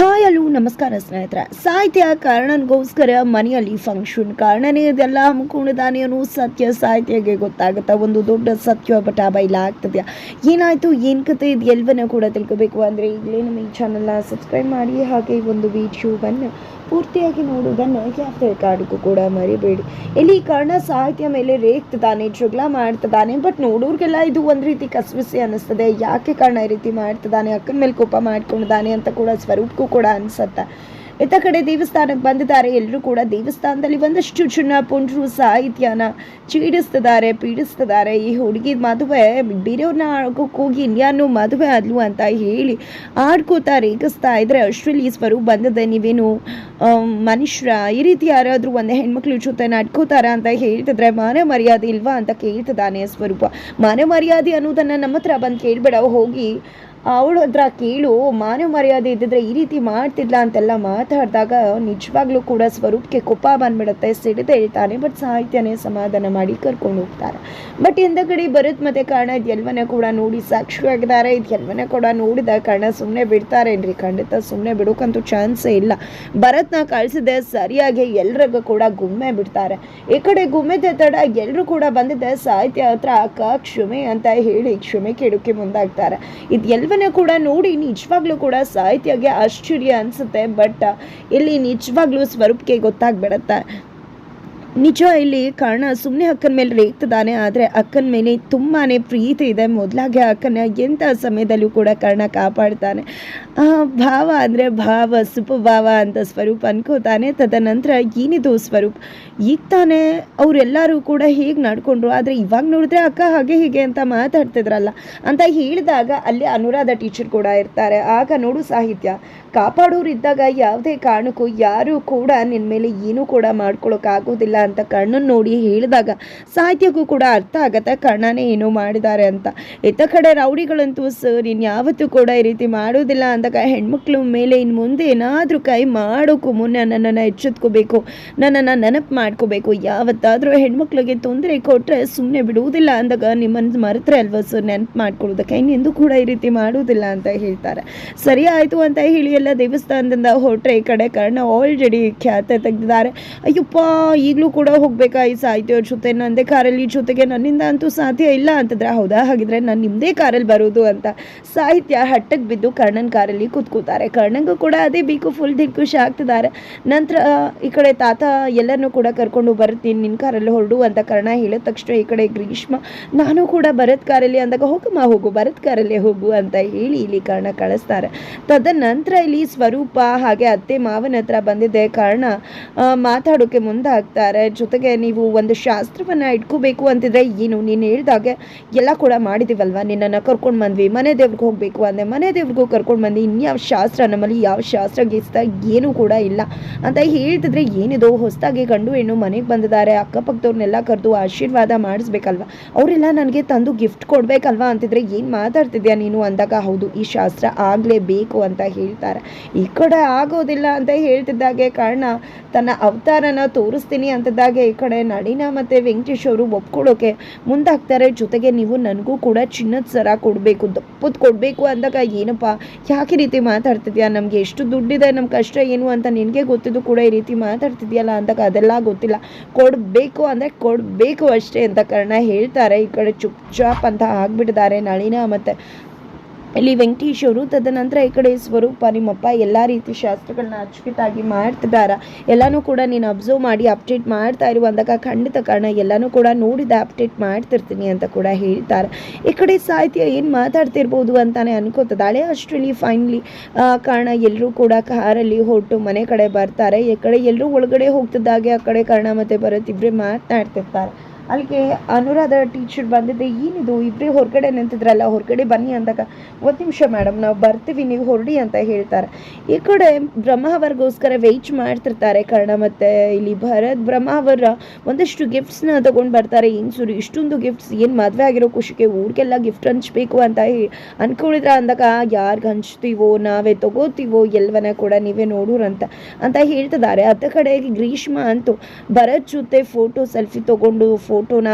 Hi ಅಲ್ಲೂ ನಮಸ್ಕಾರ ಸ್ನೇಹಿತರೆ. ಸಾಹಿತ್ಯ ಕಾರಣನಿಗೋಸ್ಕರ ಮನೆಯಲ್ಲಿ ಫಂಕ್ಷನ್ ಕಾರಣನೇ ಇದೆಲ್ಲ? ಹಮ್ಮಿಕೊಂಡಿದ್ದಾನೆ ಅನ್ನೋ ಸತ್ಯ ಸಾಹಿತ್ಯಗೆ ಗೊತ್ತಾಗುತ್ತೆ? ಒಂದು ದೊಡ್ಡ ಸತ್ಯ ಬಟ ಆಗ್ತದೆ ಏನಾಯಿತು? ಏನು ಕತೆ ಇದು? ಎಲ್ವನ ಕೂಡ ತಿಳ್ಕೋಬೇಕು ಅಂದರೆ ಈಗಲೇ ನಮ್ಮ ಈ ಚಾನಲ್ನ ಸಬ್ಸ್ಕ್ರೈಬ್ ಮಾಡಿ, ಹಾಗೆ ಈ ಒಂದು ವಿಡಿಯೋವನ್ನು ಪೂರ್ತಿಯಾಗಿ ನೋಡುವುದನ್ನು ಯಾಕೆ ಕಾರ್ಡ್ಗೂ ಕೂಡ ಮರಿಬೇಡಿ. ಇಲ್ಲಿ ಕಾರಣ ಸಾಹಿತ್ಯ ಮೇಲೆ ರೇಗ್ತಿದ್ದಾನೆ ಜಗಳ ಮಾಡ್ತಿದ್ದಾನೆ ಬಟ್ ನೋಡೋರಿಗೆಲ್ಲ ಇದು ಒಂದು ರೀತಿ ಕಸವಿಸಿ ಅನ್ನಿಸ್ತದೆ. ಯಾಕೆ ಕಾರಣ ಈ ರೀತಿ ಮಾಡ್ತಿದ್ದಾನೆ? ಅಕ್ಕನ ಮೇಲೆ ಕೋಪ ಮಾಡ್ಕೊಂಡಿದ್ದಾನೆ ಅಂತ ಕೂಡ ಸ್ವರೂಪಕ್ಕೂ ಕೂಡ ಅನ್ಸತ್ತೆ. ಇತ್ತ ಕಡೆ ದೇವಸ್ಥಾನಕ್ಕೆ ಬಂದಿದ್ದಾರೆ ಎಲ್ಲರೂ ಕೂಡ ದೇವಸ್ಥಾನದಲ್ಲಿ ಒಂದಷ್ಟು ಜನ ಪುಂಡ್ರು ಸಾಹಿತ್ಯನ ಚೀಡಿಸ್ತಿದ್ದಾರೆ ಪೀಡಿಸ್ತಿದ್ದಾರೆ. ಈ ಹುಡುಗಿ ಮದುವೆ ಬೇರೆಯವ್ರನ್ನ ಹೋಗಿ ಇನ್ಯಾನು ಮದುವೆ ಆದ್ಲು ಅಂತ ಹೇಳಿ ಆಡ್ಕೋತಾ ರೇಗಿಸ್ತಾ ಇದ್ರೆ ಅಷ್ಟರಲ್ಲಿ ಸ್ವರೂಪ್ ಬಂದಿದೆ. ನೀವೇನು ಮನುಷ್ಯರ, ಈ ರೀತಿ ಯಾರಾದರೂ ಒಂದು ಹೆಣ್ಮಕ್ಳ ಜೊತೆ ನಡ್ಕೋತಾರ ಅಂತ ಹೇಳ್ತಿದ್ರೆ ಮಾನ ಮರ್ಯಾದೆ ಇಲ್ವಾ ಅಂತ ಕೇಳ್ತಿದ್ದಾನೆ ಸ್ವರೂಪ. ಮಾನ ಮರ್ಯಾದೆ ಅನ್ನೋದನ್ನು ನಮ್ಮ ಹತ್ರ ಬಂದು ಕೇಳ್ಬೇಡ, ಹೋಗಿ ಅವಳು ಹತ್ರ ಕೇಳು ಮಾನ ಮರ್ಯಾದೆ ಇದ್ದಿದ್ರೆ ಈ ರೀತಿ ಮಾಡ್ತಿಲ್ಲ ಅಂತೆಲ್ಲ ಮಾತಾಡಿದಾಗ ನಿಜವಾಗ್ಲೂ ಕೂಡ ಸ್ವರೂಪಕ್ಕೆ ಕೋಪ ಬಂದ್ಬಿಡುತ್ತೆ, ಸಿಡಿದು ಹೇಳ್ತಾನೆ ಬಟ್ ಸಾಹಿತ್ಯನೇ ಸಮಾಧಾನ ಮಾಡಿ ಕರ್ಕೊಂಡು ಹೋಗ್ತಾರೆ ಬಟ್ ಹಿಂದಗಡೆ ಭರತ್ ಮತ್ತೆ ಕಾರಣ ಇದೆಲ್ವನ್ನ ಕೂಡ ನೋಡಿ ಸಾಕ್ಷಿಯಾಗಿದ್ದಾರೆ ಇದೆಲ್ವನ್ನ ಕೂಡ ನೋಡಿದ ಕಾರಣ ಸುಮ್ಮನೆ ಬಿಡ್ತಾರೇನ್ರಿ ಖಂಡಿತ ಸುಮ್ಮನೆ ಬಿಡೋಕ್ಕಂತೂ ಚಾನ್ಸೇ ಇಲ್ಲ. ಭರತ್ನ ಕಳಿಸಿದೆ ಸರಿಯಾಗಿ, ಎಲ್ರಿಗೂ ಕೂಡ ಗುಮ್ಮೆ ಬಿಡ್ತಾರೆ. ಈ ಕಡೆ ಗುಮ್ಮೆದ ತಡ ಎಲ್ಲರೂ ಕೂಡ ಬಂದಿದ್ದೆ ಸಾಹಿತ್ಯ ಹತ್ರ ಅಕ್ಕ ಕ್ಷಮೆ ಅಂತ ಹೇಳಿ ಕ್ಷಮೆ ಕೇಳೋಕೆ ಮುಂದಾಗ್ತಾರೆ. ಇದೆಲ್ಲವನ್ನ ಕೂಡ ನೋಡಿ ನಿಜವಾಗ್ಲೂ ಕೂಡ ಸಾಹಿತ್ಯಗೆ ಆಶ್ಚರ್ಯ ಅನ್ಸುತ್ತೆ. ಬಟ್ ಇಲ್ಲಿ ನಿಜವಾಗ್ಲೂ ಸ್ವರೂಪಕ್ಕೆ ಗೊತ್ತಾಗ್ಬಿಡತ್ತೆ. ನಿಜ ಇಲ್ಲಿ ಕಾರಣ ಸುಮ್ಮನೆ ಅಕ್ಕನ ಮೇಲೆ ರೇಗ್ತಿದ್ದಾನೆ, ಆದರೆ ಅಕ್ಕನ ಮೇಲೆ ತುಂಬಾ ಪ್ರೀತಿ ಇದೆ. ಮೊದಲಾಗೆ ಅಕ್ಕನ ಎಂಥ ಸಮಯದಲ್ಲೂ ಕೂಡ ಕರ್ಣ ಕಾಪಾಡ್ತಾನೆ. ಭಾವ ಅಂದರೆ ಭಾವ, ಸುಪಭಾವ ಅಂತ ಸ್ವರೂಪ ಅನ್ಕೋತಾನೆ. ತದನಂತರ ಏನಿದು ಸ್ವರೂಪ? ಈಗ ತಾನೇ ಅವರೆಲ್ಲರೂ ಕೂಡ ಹೇಗೆ ನಡ್ಕೊಂಡ್ರು, ಆದರೆ ಇವಾಗ ನೋಡಿದ್ರೆ ಅಕ್ಕ ಹಾಗೆ ಹೀಗೆ ಅಂತ ಮಾತಾಡ್ತಿದ್ರಲ್ಲ ಅಂತ ಹೇಳಿದಾಗ ಅಲ್ಲಿ ಅನುರಾಧ ಟೀಚರ್ ಕೂಡ ಇರ್ತಾರೆ. ಆಗ ನೋಡು ಸಾಹಿತ್ಯ ಕಾಪಾಡೋರು ಇದ್ದಾಗ ಯಾವುದೇ ಕಾರಣಕ್ಕೂ ಯಾರೂ ಕೂಡ ನಿನ್ನ ಮೇಲೆ ಏನೂ ಕೂಡ ಮಾಡ್ಕೊಳಕ್ಕಾಗೋದಿಲ್ಲ ಅಂತ ಕಣ್ಣನ್ನು ನೋಡಿ ಹೇಳಿದಾಗ ಸಾಹಿತ್ಯಕ್ಕೂ ಕೂಡ ಅರ್ಥ ಆಗತ್ತೆ, ಕಣ್ಣನೇ ಏನೋ ಮಾಡಿದ್ದಾರೆ ಅಂತ. ಇತ್ತ ಕಡೆ ರೌಡಿಗಳಂತೂ ಸರ್ ಇನ್ಯಾವತ್ತೂ ಕೂಡ ಈ ರೀತಿ ಮಾಡೋದಿಲ್ಲ ಅಂದಾಗ ಹೆಣ್ಮಕ್ಳು ಮೇಲೆ ಇನ್ನು ಮುಂದೆ ಏನಾದರೂ ಕೈ ಮಾಡೋಕ್ಕೂ ಮುನ್ನ ನನ್ನನ್ನು ಎಚ್ಚೆತ್ಕೋಬೇಕು, ನನ್ನನ್ನು ನೆನಪು ಮಾಡ್ಕೋಬೇಕು. ಯಾವತ್ತಾದರೂ ಹೆಣ್ಮಕ್ಳಿಗೆ ತೊಂದರೆ ಕೊಟ್ಟರೆ ಸುಮ್ಮನೆ ಬಿಡುವುದಿಲ್ಲ ಅಂದಾಗ ನಿಮ್ಮನ್ನು ಮರೆತರೆ ಅಲ್ವಾ ಸರ್ ನೆನಪು ಮಾಡ್ಕೊಳ್ಳೋದಕ್ಕೆ? ಇನ್ನೆಂದು ಕೂಡ ಈ ರೀತಿ ಮಾಡೋದಿಲ್ಲ ಅಂತ ಹೇಳ್ತಾರೆ. ಸರಿ ಆಯಿತು ಅಂತ ಹೇಳಿ ಎಲ್ಲ ದೇವಸ್ಥಾನದಿಂದ ಹೊರಟ್ರೆ ಈ ಕಡೆ ಕರ್ಣ ಆಲ್ರೆಡಿ ಖ್ಯಾತೆ ತೆಗೆದಿದ್ದಾರೆ. ಅಯ್ಯಪ್ಪ, ಈಗಲೂ ಕೂಡ ಹೋಗ್ಬೇಕಾ ಈ ಸಾಹಿತ್ಯವ್ರ ಜೊತೆ? ನಂದೇ ಕಾರಲ್ಲಿ ಜೊತೆಗೆ ನನ್ನಿಂದ ಅಂತೂ ಸಾಧ್ಯ ಇಲ್ಲ ಅಂತಂದ್ರೆ ಹೌದಾ? ಹಾಗಿದ್ರೆ ನಾನು ನಿಮ್ಮದೇ ಕಾರಲ್ಲಿ ಬರೋದು ಅಂತ ಸಾಹಿತ್ಯ ಹಟ್ಟಕ್ಕೆ ಬಿದ್ದು ಕರ್ಣನ್ ಕಾರಲ್ಲಿ ಕೂತ್ಕೋತಾರೆ ಕರ್ಣಂಗೂ ಕೂಡ ಅದೇ ಬೀಕು ಫುಲ್ ದಿಲ್ಖುಷಿ ಆಗ್ತಿದ್ದಾರೆ. ನಂತರ ಈ ಕಡೆ ತಾತ ಎಲ್ಲರನ್ನೂ ಕೂಡ ಕರ್ಕೊಂಡು ಬರ್ತೀನಿ ನಿನ್ನ ಕಾರಲ್ಲಿ ಹೊರಡು ಅಂತ ಕರ್ಣ ಹೇಳಿದ ತಕ್ಷಣ ಈ ಕಡೆ ಗ್ರೀಷ್ಮ, ನಾನು ಕೂಡ ಭರತ್ ಕಾರಲ್ಲಿ ಅಂದಾಗ ಹೋಗಮ್ಮ, ಹೋಗು, ಭರತ್ ಕಾರಲ್ಲೇ ಹೋಗು ಅಂತ ಹೇಳಿ ಇಲ್ಲಿ ಕರ್ಣ ಕಳಿಸ್ತಾರೆ. ತದನಂತರ ಇಲ್ಲಿ ಸ್ವರೂಪ ಹಾಗೆ ಅತ್ತೆ ಮಾವನ ಹತ್ರ ಬಂದಿದ್ದೆ ಕಾರಣ ಮಾತಾಡೋಕೆ ಮುಂದಾಗ್ತಾರೆ. ಜೊತೆಗೆ ನೀವು ಒಂದು ಶಾಸ್ತ್ರವನ್ನು ಇಟ್ಕೋಬೇಕು ಅಂತಿದ್ರೆ, ಏನು ನೀನು ಹೇಳ್ದಾಗೆ ಎಲ್ಲ ಕೂಡ ಮಾಡಿದ್ದೀವಲ್ವ ನಿನ್ನನ್ನು ಕರ್ಕೊಂಡು ಬಂದ್ವಿ, ಮನೆ ದೇವ್ರಿಗೆ ಹೋಗಬೇಕು ಅಂದೆ. ಮನೆ ದೇವ್ರಿಗೂ ಕರ್ಕೊಂಡು ಬಂದು ಇನ್ಯಾವ ಶಾಸ್ತ್ರ, ನಮ್ಮಲ್ಲಿ ಯಾವ ಶಾಸ್ತ್ರ ಗೀಸ್ತ ಏನೂ ಕೂಡ ಇಲ್ಲ. ಅಂತ ಹೇಳ್ತಿದ್ರೆ ಏನಿದು? ಹೊಸದಾಗಿ ಗಂಡು ಹೆಣ್ಣು ಮನೆಗೆ ಬಂದಿದ್ದಾರೆ. ಅಕ್ಕಪಕ್ಕದವ್ರನ್ನೆಲ್ಲ ಕರೆದು ಆಶೀರ್ವಾದ ಮಾಡಿಸ್ಬೇಕಲ್ವ? ಅವರೆಲ್ಲ ನನಗೆ ತಂದು ಗಿಫ್ಟ್ ಕೊಡಬೇಕಲ್ವಾ ಅಂತಿದ್ರೆ ಏನು ಮಾತಾಡ್ತಿದ್ಯಾ ನೀನು ಅಂದಾಗ, ಹೌದು, ಈ ಶಾಸ್ತ್ರ ಆಗಲೇಬೇಕು ಅಂತ ಹೇಳ್ತಾರೆ. ಈ ಕಡೆ ಆಗೋದಿಲ್ಲ ಅಂತ ಹೇಳ್ತಿದ್ದಾಗೆ ಕಾರಣ, ತನ್ನ ಅವತಾರನ ತೋರಿಸ್ತೀನಿ ಅಂತಿದ್ದಾಗೆ ಈ ಕಡೆ ನಳಿನ ಮತ್ತು ವೆಂಕಟೇಶ್ ಅವರು ಒಪ್ಕೊಳ್ಳೋಕೆ ಮುಂದಾಗ್ತಾರೆ. ಜೊತೆಗೆ ನೀವು ನನಗೂ ಕೂಡ ಚಿನ್ನದ ಸರ ಕೊಡಬೇಕು, ದಪ್ಪದ ಕೊಡಬೇಕು ಅಂದಾಗ ಏನಪ್ಪ, ಯಾಕೆ ರೀತಿ ಮಾತಾಡ್ತಿದ್ಯಾ? ನಮಗೆ ಎಷ್ಟು ದುಡ್ಡಿದೆ ನಮ್ಮ ಕಷ್ಟ ಏನು ಅಂತ ನಿನಗೆ ಗೊತ್ತಿದ್ದು ಕೂಡ ಈ ರೀತಿ ಮಾತಾಡ್ತಿದ್ಯಲ್ಲ ಅಂದಾಗ ಅದೆಲ್ಲ ಗೊತ್ತಿಲ್ಲ. ಕೊಡಬೇಕು ಅಂದರೆ ಕೊಡಬೇಕು ಅಷ್ಟೇ ಅಂತ ಕಾರಣ ಹೇಳ್ತಾರೆ. ಈ ಕಡೆ ಚುಪ್ ಚಾಪ್ ಅಂತ ಆಗ್ಬಿಟ್ಟಿದ್ದಾರೆ ನಳಿನ ಮತ್ತು ಇಲ್ಲಿ ವೆಂಕಟೇಶ್ವರು ತದನಂತರ ಈ ಕಡೆ ಸ್ವರೂಪ, ನಿಮ್ಮಪ್ಪ ಎಲ್ಲ ರೀತಿ ಶಾಸ್ತ್ರಗಳನ್ನ ಅಚ್ಚುಕಟ್ಟಾಗಿ ಮಾಡ್ತಿದ್ದಾರ. ಎಲ್ಲನೂ ಕೂಡ ನೀನು ಅಬ್ಸರ್ವ್ ಮಾಡಿ ಅಪ್ಡೇಟ್ ಮಾಡ್ತಾ ಇರು ಅಂದಾಗ ಖಂಡಿತ ಕಾರಣ, ಎಲ್ಲನೂ ಕೂಡ ನೋಡಿದ ಅಪ್ಡೇಟ್ ಮಾಡ್ತಿರ್ತೀನಿ ಅಂತ ಕೂಡ ಹೇಳ್ತಾರೆ. ಈ ಕಡೆ ಸಾಹಿತ್ಯ ಏನು ಮಾತಾಡ್ತಿರ್ಬೋದು ಅಂತಾನೆ ಅನ್ಕೋತದಾಳೆ ಅಷ್ಟರಲ್ಲಿ ಫೈನಲಿ ಕಾರಣ ಎಲ್ಲರೂ ಕೂಡ ಕಾರಲ್ಲಿ ಹೊರಟು ಮನೆ ಕಡೆ ಬರ್ತಾರೆ. ಈ ಕಡೆ ಎಲ್ಲರೂ ಒಳಗಡೆ ಹೋಗ್ತಿದ್ದಾಗೆ ಆ ಕಡೆ ಕಾರಣ ಮತ್ತೆ ಭರತ್ ಇಬ್ಬರೇ ಮಾತನಾಡ್ತಿರ್ತಾರೆ ಅಲ್ಲಿಗೆ ಅನುರಾಧ ಟೀಚರ್ ಬಂದಿದ್ದೆ ಏನಿದು ಇಬ್ಬರೇ ಹೊರಗಡೆ ನಿಂತಿದ್ರಲ್ಲ, ಹೊರಗಡೆ ಬನ್ನಿ ಅಂದಾಗ, ಒಂದು ನಿಮಿಷ ಮೇಡಮ್ ನಾವು ಬರ್ತೀವಿ, ನೀವು ಹೊರಡಿ ಅಂತ ಹೇಳ್ತಾರೆ. ಈ ಕಡೆ ಬ್ರಹ್ಮಾವರ್ಗೋಸ್ಕರ ವೆಯ್ಟ್ ಮಾಡ್ತಿರ್ತಾರೆ ಕರ್ಣ ಮತ್ತು ಇಲ್ಲಿ ಭರತ್ ಬ್ರಹ್ಮಾವರ ಒಂದಷ್ಟು ಗಿಫ್ಟ್ಸ್ನ ತಗೊಂಡು ಬರ್ತಾರೆ. ಏನು ಸುರಿ, ಇಷ್ಟೊಂದು ಗಿಫ್ಟ್ಸ್ ಏನು ಮದುವೆ ಆಗಿರೋ ಖುಷಿಗೆ ಊರಿಗೆಲ್ಲ ಗಿಫ್ಟ್ ಹಂಚಬೇಕು ಅಂತ ಹೇಳಿ ಅಂದ್ಕೊಳಿದ್ರೆ ಅಂದಾಗ, ಯಾರಿಗೆ ಹಂಚ್ತೀವೋ, ನಾವೇ ತಗೋತೀವೋ, ಎಲ್ವನ ಕೂಡ ನೀವೇ ನೋಡೋರಂತ ಅಂತ ಹೇಳ್ತಿದ್ದಾರೆ. ಅತ್ತ ಕಡೆ ಗ್ರೀಷ್ಮ ಅಂತೂ ಭರತ್ ಜೊತೆ ಫೋಟೋ ಸೆಲ್ಫಿ ತಗೊಂಡು ಫೋ ಫೋಟೋನ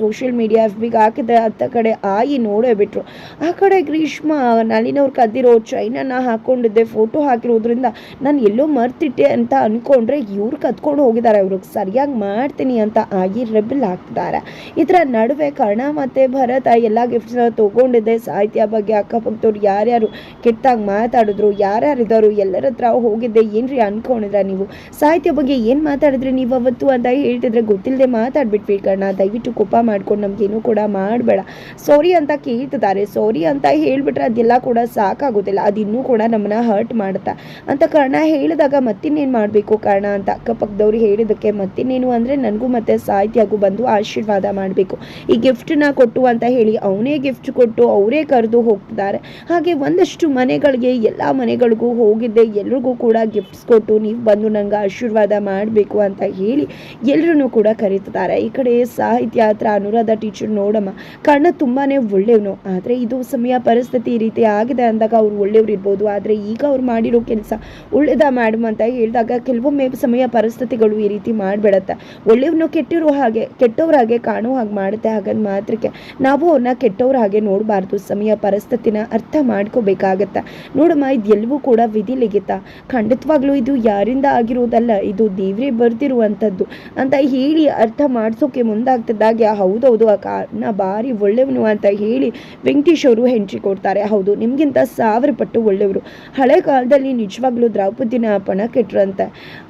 ಸೋಷಿಯಲ್ ಮೀಡಿಯಾ ಎಫ್ ಬಿಗೆ ಹಾಕಿದೆ ಅತ್ತ ಕಡೆ ಆಯಿ ನೋಡೇ ಬಿಟ್ರು. ಆ ಕಡೆ ಗ್ರೀಷ್ಮ, ನಳಿನವ್ರು ಕದ್ದಿರೋ ಚೈನನ್ನ ಹಾಕೊಂಡಿದ್ದೆ ಫೋಟೋ ಹಾಕಿರೋದ್ರಿಂದ ನಾನು ಎಲ್ಲೋ ಮರ್ತಿಟ್ಟೆ ಅಂತ ಅನ್ಕೊಂಡ್ರೆ ಇವ್ರು ಕದ್ಕೊಂಡು ಹೋಗಿದ್ದಾರೆ ಅವ್ರಿಗೆ ಸರಿಯಾಗಿ ಮಾಡ್ತೀನಿ ಅಂತ ಆಗಿ ರೆಬಲ್ ಆಗ್ತಿದ್ದಾರೆ ಇದರ ನಡುವೆ ಕರ್ಣ ಮತ್ತು ಭರತ ಎಲ್ಲ ಗಿಫ್ಟ್ಸ್ನ ತೊಗೊಂಡಿದ್ದೆ. ಸಾಹಿತ್ಯ ಬಗ್ಗೆ ಅಕ್ಕಪಕ್ಕದವ್ರು ಯಾರ್ಯಾರು ಕೆಟ್ಟಾಗಿ ಮಾತಾಡಿದ್ರು, ಯಾರ್ಯಾರು ಇದ್ದಾರು ಎಲ್ಲರ ಹತ್ರ ಹೋಗಿದ್ದೆ, ಏನ್ರಿ ಅನ್ಕೊಂಡಿದ್ರ ನೀವು? ಸಾಹಿತ್ಯ ಬಗ್ಗೆ ಏನು ಮಾತಾಡಿದ್ರಿ ನೀವು ಅವತ್ತು ಅಂತ ಹೇಳ್ತಿದ್ರೆ ಗೊತ್ತಿಲ್ಲದೆ ಮಾತಾಡ್ಬಿಟ್ವಿ ಕರ್ಣ ದಯವಿಟ್ಟು ಕೋಪ ಮಾಡ್ಕೊಂಡು ನಮಗೇನು ಕೂಡ ಮಾಡಬೇಡ. ಸಾರಿ ಅಂತ ಕೇಳ್ತಿದ್ದಾರೆ. ಸಾರಿ ಅಂತ ಹೇಳಿಬಿಟ್ರೆ ಅದೆಲ್ಲ ಕೂಡ ಸಾಕಾಗೋದಿಲ್ಲ. ಅದಿನ್ನೂ ಕೂಡ ನಮ್ಮನ್ನ ಹರ್ಟ್ ಮಾಡ್ತಾ ಅಂತ ಕರ್ಣ ಹೇಳಿದಾಗ ಮತ್ತಿನ್ನೇನು ಮಾಡಬೇಕು ಕರ್ಣ ಅಂತ? ಅಕ್ಕಪಕ್ಕದವ್ರು ಹೇಳಿದಕ್ಕೆ ಮತ್ತಿನ್ನೇನು ಅಂದರೆ ನನಗೂ ಮತ್ತೆ ಸಾಹಿತ್ಯಗೂ ಬಂದು ಆಶೀರ್ವಾದ ಮಾಡಬೇಕು. ಈ ಗಿಫ್ಟನ್ನ ಕೊಟ್ಟು ಅಂತ ಹೇಳಿ ಅವನೇ ಗಿಫ್ಟ್ ಕೊಟ್ಟು ಅವರೇ ಕರೆದು ಹೋಗ್ತಿದ್ದಾರೆ. ಹಾಗೆ ಒಂದಷ್ಟು ಮನೆಗಳಿಗೆ, ಎಲ್ಲ ಮನೆಗಳಿಗೂ ಹೋಗಿದ್ದೆ. ಎಲ್ರಿಗೂ ಕೂಡ ಗಿಫ್ಟ್ಸ್ ಕೊಟ್ಟು ನೀವು ಬಂದು ನಂಗೆ ಆಶೀರ್ವಾದ ಮಾಡಬೇಕು ಅಂತ ಹೇಳಿ ಎಲ್ಲರೂ ಕೂಡ ಕರೀತಿದ್ದಾರೆ. ಈ ಕಡೆ ಸಾಹಿತ್ಯ ಹತ್ರ ಅನುರಾಧ ಟೀಚರ್ ನೋಡಮ್ಮ. ಕಣ್ಣ ತುಂಬಾ ಒಳ್ಳೆಯವನು. ಆದರೆ ಇದು ಸಮಯ, ಪರಿಸ್ಥಿತಿ ಈ ರೀತಿ ಆಗಿದೆ ಅಂದಾಗ ಅವ್ರು ಒಳ್ಳೆಯವ್ರು ಇರ್ಬೋದು. ಆದರೆ ಈಗ ಅವ್ರು ಮಾಡಿರೋ ಕೆಲಸ ಒಳ್ಳೇದ ಮೇಡಮ್ ಅಂತ ಹೇಳಿದಾಗ ಕೆಲವೊಮ್ಮೆ ಸಮಯ, ಪರಿಸ್ಥಿತಿಗಳು ಈ ರೀತಿ ಮಾಡಿಬಿಡತ್ತೆ. ಒಳ್ಳೆಯವ್ನು ಕೆಟ್ಟಿರೋ ಹಾಗೆ, ಕೆಟ್ಟವ್ರ ಹಾಗೆ ಕಾಣೋ ಹಾಗೆ ಮಾಡುತ್ತೆ. ಹಾಗನ್ ಮಾತ್ರಕ್ಕೆ ನಾವು ಅವ್ರನ್ನ ಕೆಟ್ಟವ್ರ ಹಾಗೆ ನೋಡಬಾರ್ದು. ಸಮಯ, ಪರಿಸ್ಥಿತಿನ ಅರ್ಥ ಮಾಡ್ಕೋಬೇಕಾಗತ್ತೆ. ನೋಡಮ್ಮ ಇದೆಲ್ಲವೂ ಕೂಡ ವಿಧಿ ಲಿಗಿತ ಖಂಡಿತವಾಗ್ಲೂ ಇದು ಯಾರಿಂದ ಆಗಿರೋದಲ್ಲ, ಇದು ದೇವ್ರೇ ಬರ್ದಿರುವಂಥದ್ದು ಅಂತ ಹೇಳಿ ಅರ್ಥ ಮಾಡಿಸೋಕೆ ಮುಂದಾಗ್ತಿದ್ದಾಗೆ ಹೌದೌದು ಆ ಕಾರಣ ಭಾರಿ ಒಳ್ಳೆಯವನು ಅಂತ ಹೇಳಿ ವೆಂಕಟೇಶ್ ಅವರು ಹೆಂಚಿ ಕೊಡ್ತಾರೆ. ಹೌದು, ನಿಮಗಿಂತ ಸಾವಿರ ಪಟ್ಟು ಒಳ್ಳೆಯವರು. ಹಳೆ ಕಾಲದಲ್ಲಿ ನಿಜವಾಗ್ಲೂ ದ್ರೌಪದಿನ ಪಣ ಕೆಟ್ಟರಂತೆ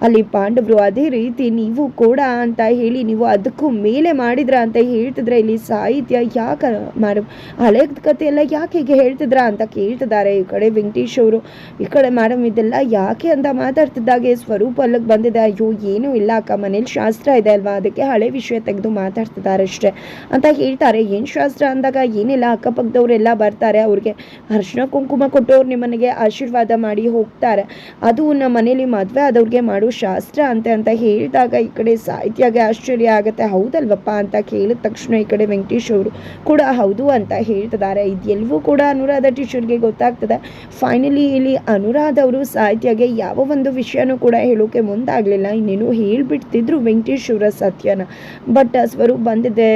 ಅಲ್ಲಿ ಪಾಂಡವರು ಅದೇ ರೀತಿ, ನೀವು ಕೂಡ ಅಂತ ಹೇಳಿ, ನೀವು ಅದಕ್ಕೂ ಮೇಲೆ ಮಾಡಿದ್ರ ಅಂತ ಹೇಳ್ತಿದ್ರೆ, ಇಲ್ಲಿ ಸಾಹಿತ್ಯ ಯಾಕೆ ಮಾಡಿ ಹಳೆ ಕಥೆ ಎಲ್ಲ ಯಾಕೆ ಹೀಗೆ ಹೇಳ್ತಿದ್ರ ಅಂತ ಕೇಳ್ತಿದ್ದಾರೆ ಈ ಕಡೆ ವೆಂಕಟೇಶ್ ಅವರು. ಈ ಕಡೆ ಮೇಡಮ್ ಇದೆಲ್ಲ ಯಾಕೆ ಅಂತ ಮಾತಾಡ್ತಿದ್ದಾಗೆ, ಸ್ವರೂಪ ಅಲ್ಲಿಗೆ ಬಂದಿದೆ. ಅಯ್ಯೋ, ಏನೂ ಇಲ್ಲ ಅಕ್ಕ, ಮನೇಲಿ ಶಾಸ್ತ್ರ ಇದೆ ಅಲ್ವಾ? ಅದಕ್ಕೆ ಹಳೆ ವಿಷಯ ತೆಗೆದು ಮಾತಾಡ್ತಿದ್ದಾರೆ ಅಷ್ಟೇ. ಅಂತ ಹೇಳ್ತಾರೆ. ಏನು ಶಾಸ್ತ್ರ ಅಂದಾಗ ಏನಿಲ್ಲ. ಅಕ್ಕಪಕ್ಕದವರೆಲ್ಲ ಬರ್ತಾರೆ. ಅವ್ರಿಗೆ ಅರ್ಶಿನ ಕುಂಕುಮ ಕೊಟ್ಟವ್ರು ನಿಮ್ಮನೆಗೆ ಆಶೀರ್ವಾದ ಮಾಡಿ ಹೋಗ್ತಾರೆ. ಅದು ನಮ್ಮ ಮನೇಲಿ ಮದುವೆ ಆದವ್ರಿಗೆ ಮಾಡೋ ಶಾಸ್ತ್ರ ಅಂತೆ ಅಂತ ಹೇಳಿದಾಗ ಈ ಕಡೆ ಸಾಹಿತ್ಯಗೆ ಆಶ್ಚರ್ಯ ಆಗುತ್ತೆ. ಹೌದಲ್ವಪ್ಪ ಅಂತ ಕೇಳಿದ ತಕ್ಷಣ ಈ ಕಡೆ ವೆಂಕಟೇಶ್ ಅವರು ಕೂಡ ಹೌದು ಅಂತ ಹೇಳ್ತಿದ್ದಾರೆ. ಇದೆಲ್ಲವೂ ಕೂಡ ಅನುರಾಧ ಟೀಚರ್ಗೆ ಗೊತ್ತಾಗ್ತದೆ. ಫೈನಲಿ ಇಲ್ಲಿ ಅನುರಾಧ ಅವರು ಸಾಹಿತ್ಯಗೆ ಯಾವ ಒಂದು ವಿಷಯನೂ ಕೂಡ ಹೇಳೋಕೆ ಮುಂದಾಗಲಿಲ್ಲ. ಇನ್ನೇನು ಹೇಳಿಬಿಡ್ತಿದ್ರು ವೆಂಕಟೇಶ್ ಅವರ ಸತ್ಯನ. ಬಟ್ ಸ್ವರೂಪ್ ಬಂದಿದೆ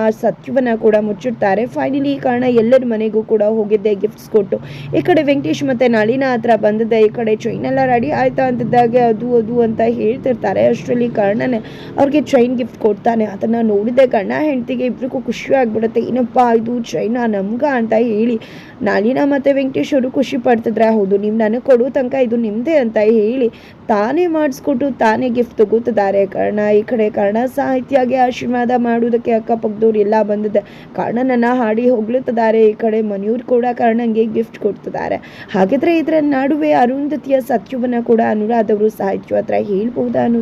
ಆ ಸತ್ಯವನ್ನ ಕೂಡ ಮುಚ್ಚಿಡ್ತಾರೆ. ಫೈನಲಿ ಈ ಕಾರಣ ಎಲ್ಲರ ಮನೆಗೂ ಕೂಡ ಹೋಗಿದ್ದೆ ಗಿಫ್ಟ್ಸ್ ಕೊಟ್ಟು. ಈ ಕಡೆ ವೆಂಕಟೇಶ್ ಮತ್ತೆ ನಳಿನ ಹತ್ರ ಬಂದಿದ್ದೆ, ಈ ಕಡೆ ಚೈನ್ ಎಲ್ಲ ರೆಡಿ ಆಯ್ತಾ ಅಂತಿದ್ದಾಗೆ, ಅದು ಅದು ಅಂತ ಹೇಳ್ತಿರ್ತಾರೆ. ಅಷ್ಟರಲ್ಲಿ ಕರ್ಣನೇ ಅವ್ರಿಗೆ ಚೈನ್ ಗಿಫ್ಟ್ ಕೊಡ್ತಾನೆ. ಅದನ್ನ ನೋಡಿದೆ ಕರ್ಣ ಹೆಂಡತಿಗೆ ಇಬ್ರಿಗೂ ಖುಷಿ ಆಗ್ಬಿಡುತ್ತೆ. ಏನಪ್ಪ ಇದು ಚೈನ ನಮ್ಗ ಅಂತ ಹೇಳಿ. ನಳಿನ ಮತ್ತೆ ವೆಂಕಟೇಶ್ ಅವರು ಖುಷಿ ಪಡ್ತಿದ್ರೆ, ಹೌದು, ನೀವು ನನಗೆ ಕೊಡೋ ತನಕ ಇದು ನಿಮ್ಮದೇ ಅಂತ ಹೇಳಿ ತಾನೇ ಮಾಡಿಸ್ಕೊಟ್ಟು ತಾನೇ ಗಿಫ್ಟ್ ತಗೋತಿದ್ದಾರೆ ಕರ್ಣ. ಈ ಕಡೆ ಕರ್ಣ ಸಾಹಿತ್ಯಗೆ ಆಶೀರ್ವಾದ ಮಾಡುವುದಕ್ಕೆ ಅಕ್ಕಪಕ್ಕದವ್ರು ಎಲ್ಲ ಬಂದಿದೆ. ಕಾರಣನನ್ನ ಹಾಡಿ ಹೊಗಳುತ್ತಿದ್ದಾರೆ ಈ ಕಡೆ ಮನೆಯವ್ರು ಕೂಡ ಕರ್ಣಂಗೆ ಗಿಫ್ಟ್ ಕೊಡ್ತಿದ್ದಾರೆ. ಹಾಗಿದ್ರೆ ಇದರ ನಡುವೆ ಅರುಂಧತಿಯ ಸತ್ಯವನ್ನು ಕೂಡ ಅನುರಾಧವರು ಸಾಹಿತ್ಯ ಹತ್ರ ಹೇಳ್ಬಹುದಾ ಅನ್ನೋದು